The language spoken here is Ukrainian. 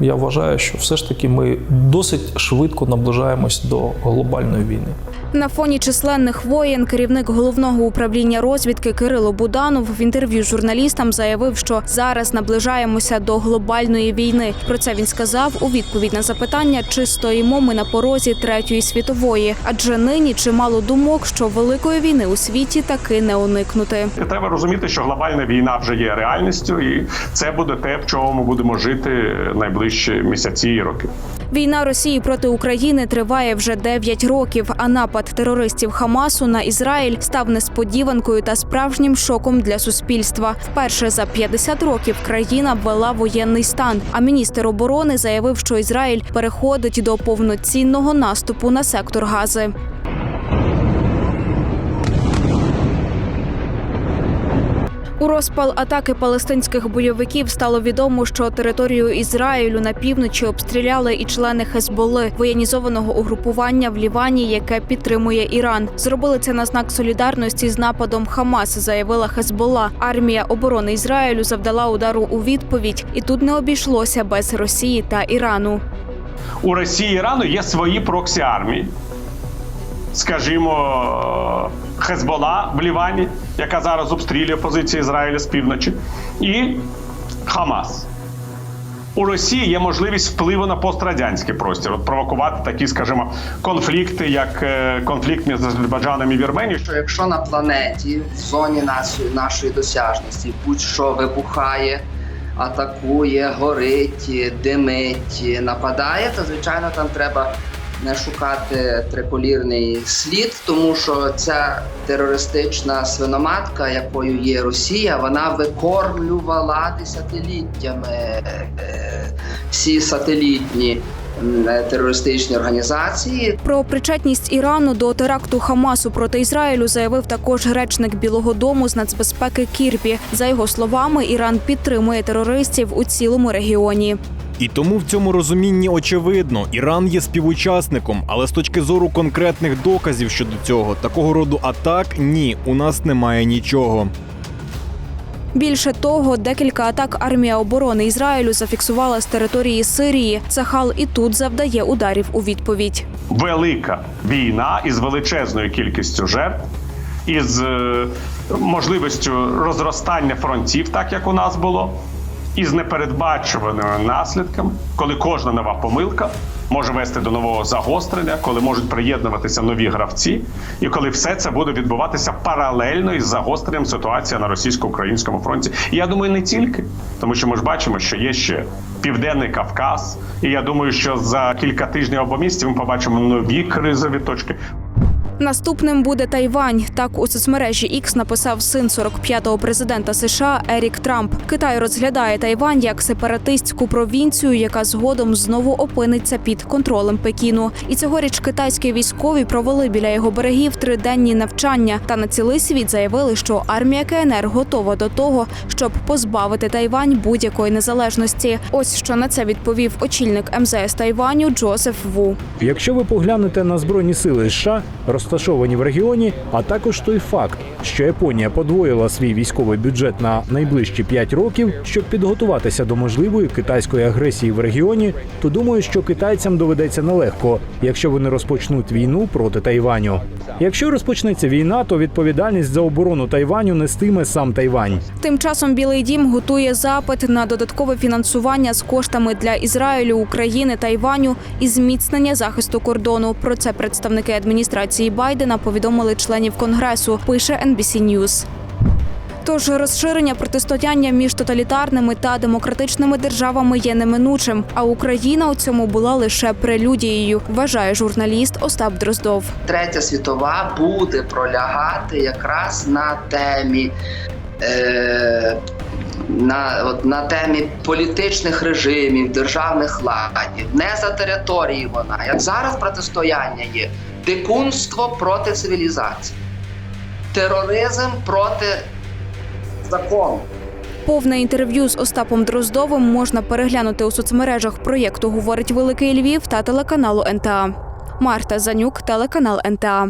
Я вважаю, що все ж таки ми досить швидко наближаємось до глобальної війни. На фоні численних воєн керівник головного управління розвідки Кирило Буданов в інтерв'ю журналістам заявив, що зараз наближаємося до глобальної війни. Про це він сказав у відповідь на запитання, чи стоїмо ми на порозі третьої світової, адже нині чимало думок, що великої війни у світі таки не уникнути. Треба розуміти, що глобальна війна вже є реальністю, і це буде те, в чому ми будемо жити найближчі місяці і роки. Війна Росії проти України триває вже 9 років. А напад терористів Хамасу на Ізраїль став несподіванкою та справжнім шоком для суспільства. Вперше за 50 років країна ввела воєнний стан. А міністр оборони заявив, що Ізраїль переходить до повноцінного наступу на сектор Гази. У розпал атаки палестинських бойовиків стало відомо, що територію Ізраїлю на півночі обстріляли і члени Хезболи, воєнізованого угрупування в Лівані, яке підтримує Іран. Зробили це на знак солідарності з нападом Хамас, заявила Хезбола. Армія оборони Ізраїлю завдала удару у відповідь, і тут не обійшлося без Росії та Ірану. У Росії Ірану є свої проксі армії. Скажімо, Хезбола в Лівані, яка зараз обстрілює позиції Ізраїля з півночі, і Хамас. У Росії є можливість впливу на пострадянський простір, провокувати такі, скажімо, конфлікти, як е, конфлікт між Азербайджаном і Вірменією, що якщо на планеті в зоні нашої досяжності будь-що вибухає, атакує, горить, димить, нападає, то звичайно там треба не шукати триколірний слід, тому що ця терористична свиноматка, якою є Росія, вона викормлювала десятиліттями е, всі сателітні терористичні організації, Про причетність Ірану до теракту Хамасу проти Ізраїлю заявив також речник Білого Дому з нацбезпеки Кірбі. За його словами, Іран підтримує терористів у цілому регіоні. І тому в цьому розумінні очевидно, Іран є співучасником, але з точки зору конкретних доказів щодо цього, такого роду атак ні, у нас немає нічого. Більше того, декілька атак армія оборони Ізраїлю зафіксувала з території Сирії. Цахал і тут завдає ударів у відповідь. велика війна із величезною кількістю жертв, із е, можливістю розростання фронтів, так як у нас було, і з непередбачуваними наслідками, коли кожна нова помилка може вести до нового загострення, коли можуть приєднуватися нові гравці, і коли все це буде відбуватися паралельно із загостренням ситуації на російсько-українському фронті. І я думаю, не тільки, тому що ми ж бачимо, що є ще південний Кавказ, і я думаю, що за кілька тижнів або місяців ми побачимо нові кризові точки. Наступним буде Тайвань. Так у соцмережі X написав син 45-го президента США Ерік Трамп. Китай розглядає Тайвань як сепаратистську провінцію, яка згодом знову опиниться під контролем Пекіну. І цьогоріч китайські військові провели біля його берегів триденні навчання та на цілий світ заявили, що армія КНР готова до того, щоб позбавити Тайвань будь-якої незалежності. Ось що на це відповів очільник МЗС Тайваню Джозеф Ву. Якщо ви поглянете на збройні сили США, розташовані в регіоні, а також той факт, що Японія подвоїла свій військовий бюджет на найближчі 5 років, щоб підготуватися до можливої китайської агресії в регіоні, то думаю, що китайцям доведеться нелегко, якщо вони розпочнуть війну проти Тайваню. Якщо розпочнеться війна, то відповідальність за оборону Тайваню нестиме сам Тайвань. Тим часом Білий Дім готує запит на додаткове фінансування з коштами для Ізраїлю, України, Тайваню і зміцнення захисту кордону. Про це представники адміністрації Байдена повідомили членів конгресу. Пише NBC News. Тож розширення протистояння між тоталітарними та демократичними державами є неминучим. А Україна у цьому була лише прелюдією, вважає журналіст Остап Дроздов. Третя світова буде пролягати якраз на темі. Е- на, от, на темі політичних режимів, державних ладів, не за території вона. Як зараз протистояння є дикунство проти цивілізації, тероризм проти закону. Повне інтерв'ю з Остапом Дроздовим можна переглянути у соцмережах проєкту Говорить Великий Львів та телеканалу НТА. Марта Занюк, телеканал НТА.